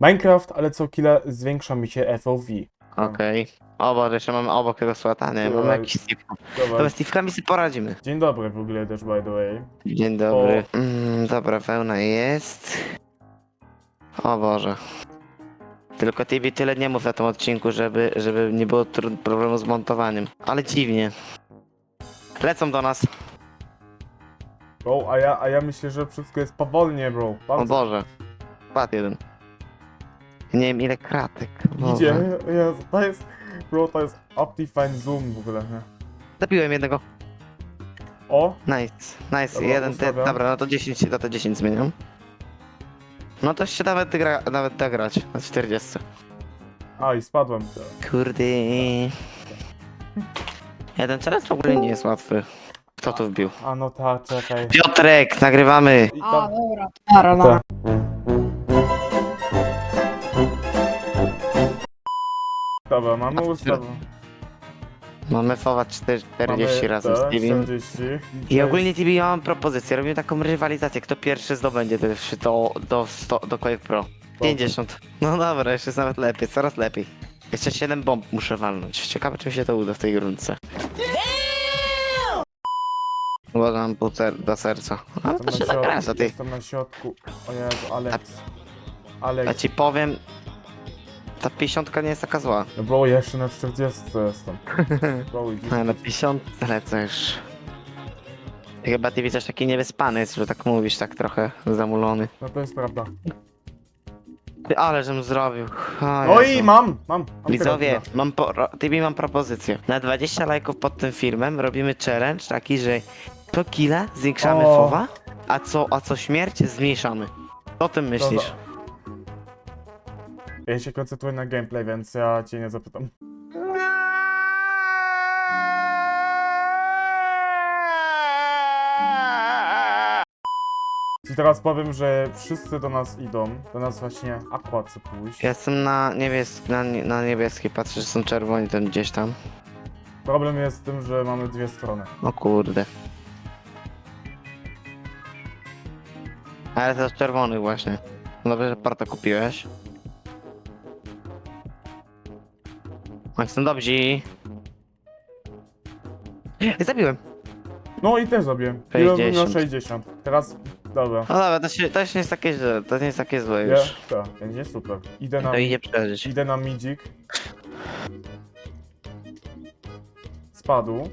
Minecraft, ale co chwilę zwiększa mi się FOV. Okej. O Boże, jeszcze mamy obok tego słata, nie, mamy Dobra. jakiś Steve. Dobra. Dobra, Steve'kami sobie poradzimy. Dzień dobry w ogóle też, by the way. Dzień dobry. Mm, dobra, wełna jest. O Boże. Tylko TV tyle nie mów na tym odcinku, żeby, żeby nie było tru- problemu z montowaniem. Ale dziwnie. Lecą do nas. Bro, a ja, a ja myślę, że wszystko jest powolnie, bro. O Bardzo Boże. Padł jeden. Nie wiem ile kratek. Boże. idzie. Jezu, to jest, bro, to jest Optifine Zoom w ogóle, nie? Zabiłem jednego. O, Nice, nice. Dobra, jeden, pozdrawiam. dobra, no to 10, no to 10 zmieniam. No to się nawet, gra, nawet da grać na 40. a i spadłem. Kurde. Jeden challenge w ogóle nie jest łatwy. Kto tu wbił? A no ta, czekaj. Piotrek, nagrywamy! I A, tam, dobra, nara, nara. Dobra, mamy ustawę. Mamy fowa 4, 40 Mamy razem z Steve'em. 40. I ogólnie TV ja mam propozycję, robimy taką rywalizację, kto pierwszy zdobędzie te do, do, 100, do Quake Pro. 50. No dobra, jeszcze jest nawet lepiej, coraz lepiej. Jeszcze 7 bomb muszę walnąć. Ciekawe czy mi się to uda w tej grunce. Uwaga, mam pół ser do serca. Ale Jestem to się na nagra, środku, za ty. Jestem na środku. O Jezu, Alex. Ja Alex. ci powiem, ta 50 nie jest taka zła. No bro, jeszcze na 40 jestem. Bro, idzie. No, na 50 lecę już. Ty Chyba ty też taki niewyspany jest, że tak mówisz, tak trochę zamulony. No to jest prawda. Ty, ale żem zrobił. O No Jezu. i mam, mam. mam Widzowie, mam po, ro- Tibi mam propozycję. Na 20 lajków pod tym filmem robimy challenge taki, że co killa zwiększamy O. fowa, a co, a co śmierć zmniejszamy. Co o tym myślisz? Dobra. Ja się koncentruję na gameplay, więc ja cię nie zapytam. I teraz powiem, że wszyscy do nas idą. Do nas właśnie Aqua chce pójść. Ja Jestem na, niebies na, nie- na niebieskiej, patrzę, że są czerwoni ten gdzieś tam. Problem jest z tym, że mamy dwie strony. O kurde. Ale to z czerwonych właśnie. No Dobrze, że parta kupiłeś. O, Jestem dobrzy. Zabiłem. No i też zabiłem. Ile 60. 60. Teraz, dobra. No dobra, to, się, to już nie jest takie źle, to nie jest takie złe Nie? już. Tak, będzie super. Idę na, To idzie przeżyć. idę na midzik. Spadł.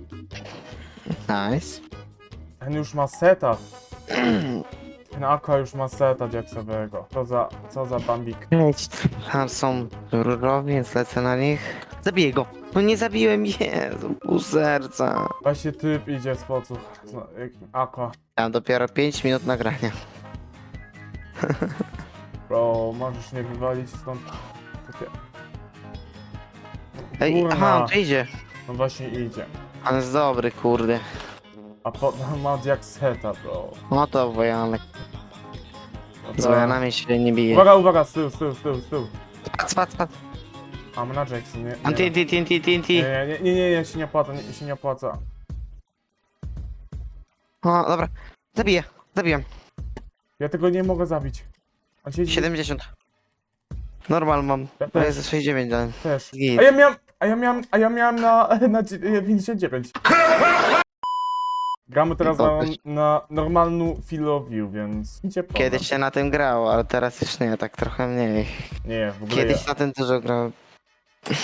Nice. Ten już ma seta. Ten Aqua już ma seta diaksowego. Co za, co za bambik. Leć. Tam są różowi, więc lecę na nich. Zabiję go. No nie zabiłem, Jezu, pół serca. Właśnie typ idzie z poców. Jakim- Aqua. Mam dopiero 5 minut nagrania. Bro, możesz nie wywalić stąd. Takie... Ej, aha, on tu idzie. No właśnie idzie. On jest dobry, kurde. A potem ma diakseta, bro. No to wojanek. No Z wojanami się nie bije. Uwaga, uwaga, z tyłu, z tyłu, z tyłu, z. A, na Jackson, nie? On Nie, TNT, TNT, nie, TNT. nie, nie, nie, nie, nie, się nie opłaca, nie, się nie opłaca. O, dobra. Zabiję, zabiję. Ja tego nie mogę zabić. On siedzi 70. Normal mam. Ja To też. jest 69 dałem. też. A ja miałem, a ja miałem, a ja miałem na, na dzie- 59. Gramy teraz na, na normalną filowiu, więc idzie po Kiedyś się na tym grało, ale teraz już nie, tak trochę mniej. Nie, w ogóle Kiedyś na tym dużo grałem.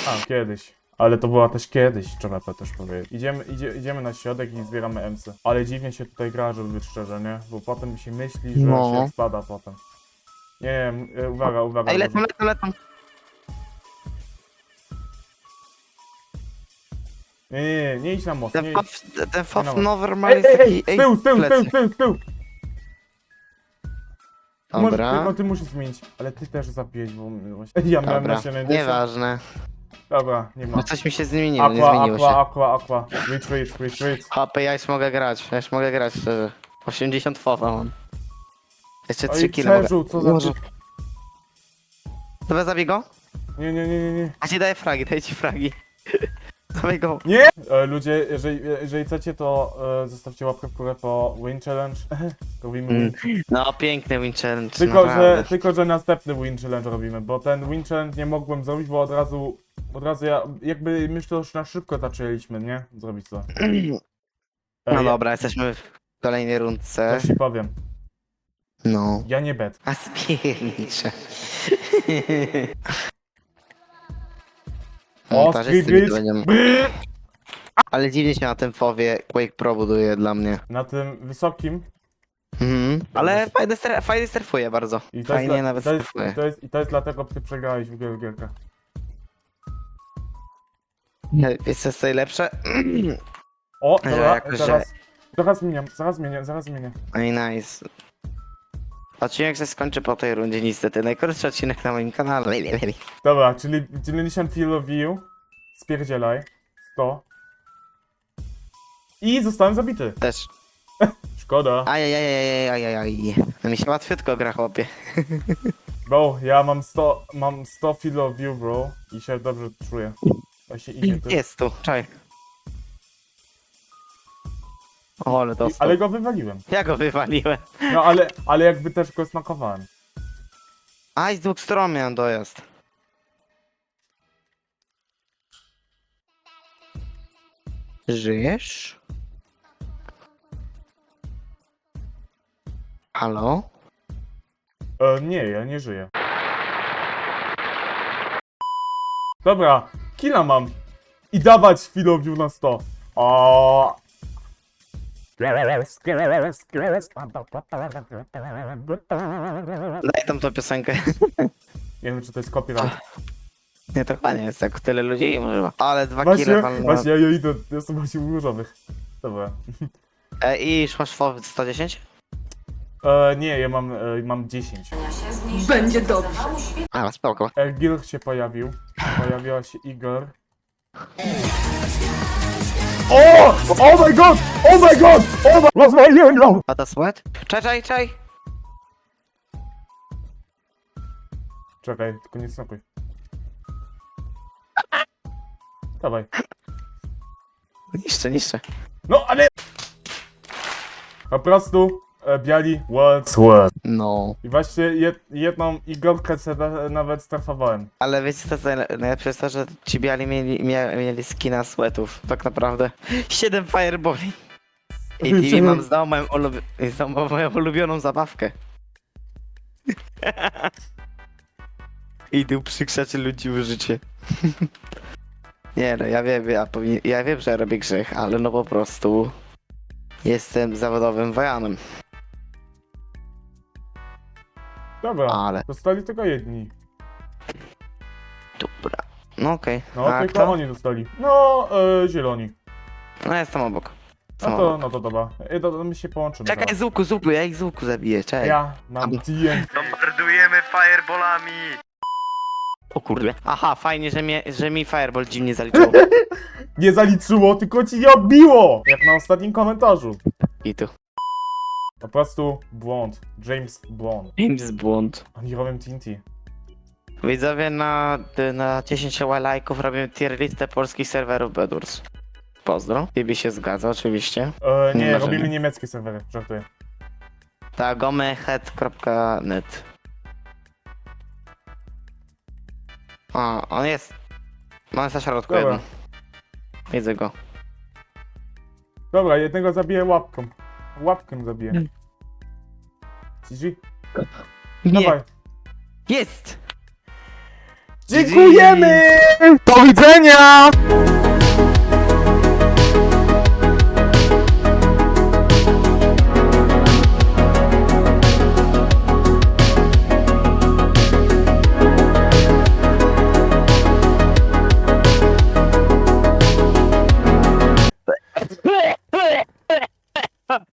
A, kiedyś. Ale to była też kiedyś, trzeba to też powiedzieć. Idziemy, idzie, idziemy na środek i zbieramy emsy. Ale dziwnie się tutaj gra, żeby być szczerze, nie? Bo potem mi się myśli, że No. się spada potem. Nie wiem, e, uwaga, uwaga. Ej, lecą, lecą, lecą. Nie, nie, nie, nie idź na most. Nie, Ten idź. fof, ten fof Dobra. no normal Ej, jest ej, ej, z tyłu, z tyłu, z tyłu, plecy. z tyłu, z tyłu. Ty Dobra. No ty musisz zmienić, ale ty też zabiłeś, bo właśnie- ja miałem Dobra, na 70. nieważne. Dobra, nie ma. No coś mi się zmieniło, nie Aqua, zmieniło aqua, się. aqua, aqua. Retreat, retreat. Hopy, ja już mogę grać, ja już mogę grać szczerze. 80 fofa mam. Jeszcze 3 Oj, kile mogę. przeżył, co za typ. Dobra, zabij go. Nie, nie, nie, nie, nie. A ci daję fragi, daję ci fragi. Dawaj go. Nie! E, ludzie, jeżeli, jeżeli chcecie, to e, zostawcie łapkę w górę po Win Challenge. Robimy Mm, win. No, piękny win challenge, Tylko naprawdę. że, tylko, że następny Win Challenge robimy, bo ten Win Challenge nie mogłem zrobić, bo od razu, od razu ja, jakby my to już na szybko zaczęliśmy, nie? Zrobić to. No ja- dobra, jesteśmy w kolejnej rundce. Coś ci powiem. No. Ja nie bet. A spiernicze. O, Montażysty mi to będą- Ale dziwnie się na tym fowie Quake Pro buduje dla mnie. Na tym wysokim. Mhm. Ale fajnie, ster- fajnie surfuje bardzo. I to Fajnie jest, dla- nawet to jest, surfuje. to jest, I to jest dlatego, ty przegrałeś w gier- gierkę. Nie, Wiesz co jest najlepsze? O, dobra, jako, że- zaraz. Zaraz zmieniam, zaraz zmienię, zaraz zmienię. Oj, nice. Odcinek się skończy po tej rundzie niestety. Najkrótszy odcinek na moim kanale. Dobra, czyli 90 kilo view. Spierdzielaj. 100. I zostałem zabity. Też. Szkoda. Ajajajajajajaj. No mi się łatwiutko gra chłopie. Bro, ja mam 100, mam 100 kilo view, bro. I się dobrze czuję. Właśnie idzie tu. Jest tu, czaj. O, ale I, dostał. ale go wywaliłem. Ja go wywaliłem. No ale, ale jakby też go smakowałem. Aj, z dwóch stron miałem dojazd. Żyjesz? Halo? E, nie, ja nie żyję. Dobra, killa mam. I dawać filowiu na 100. O, Daj tam tą piosenkę. nie wiem czy to jest copyright. Nie, to chyba nie jest, jak tyle ludzi i używa. Ale dwa Właśnie, kile walnąłem. właśnie ja idę, ja jestem właśnie u różowych. Dobra. E, I masz fowy 110? E, nie, ja mam, e, mam 10. Będzie dobrze. A, spoko. Egil się pojawił. Pojawiła się Igor. O! Oh my god! Oh my god! Oh my... Rozwaliłem ją! A to sweat? Czaj, czaj, czaj. Czekaj, tylko nie snakuj. Dawaj. Niszczę, niszczę. No, ale... Po prostu e, biali World Sword. No. I właśnie jed, jedną Igorkę sobie nawet strafowałem. Ale wiecie co jest najle- najlepsze jest to, że ci biali mieli, mia, mieli skina sweatów, tak naprawdę. 7 fireballi. I TV mam zdał moją, moją ulubioną zabawkę. Idę przykrzać ludzi w życie. Nie no, ja wiem, ja, powinien, ja wiem, że robię grzech, ale no po prostu jestem zawodowym wojanem. Dobra, Ale, dostali tylko jedni. dobra. No okej. No, A tylko kto? oni dostali. No, e, zieloni. No jestem obok. No Jestem to, obok. no to dobra. E, to, to my się połączymy. Czekaj, z łuku, z łuku, ja ich z łuku zabiję, czekaj. Ja mam TNT. Bombardujemy fireballami! O kurde. Aha, fajnie, że, mnie, że mi fireball dziwnie zaliczył. Nie zaliczyło, tylko ci nie odbiło! Jak na ostatnim komentarzu. I tu. Po prostu błąd. James Bond. James błąd. Oni robią TNT. Widzowie na, na 10 lajków robię tier listę polskich serwerów Bedwars. Pozdro. Tibi się zgadza oczywiście. E, nie, Nie ma robimy żadnych. niemieckie serwery, żartuję. Tak, gomehead.net. O, on jest. On jest na środku Dobra. jeden. Widzę go. Dobra, jednego zabiję łapką. Łapkę zabiję. GG? Nie, Dawaj. jest! Dziękujemy! Do widzenia!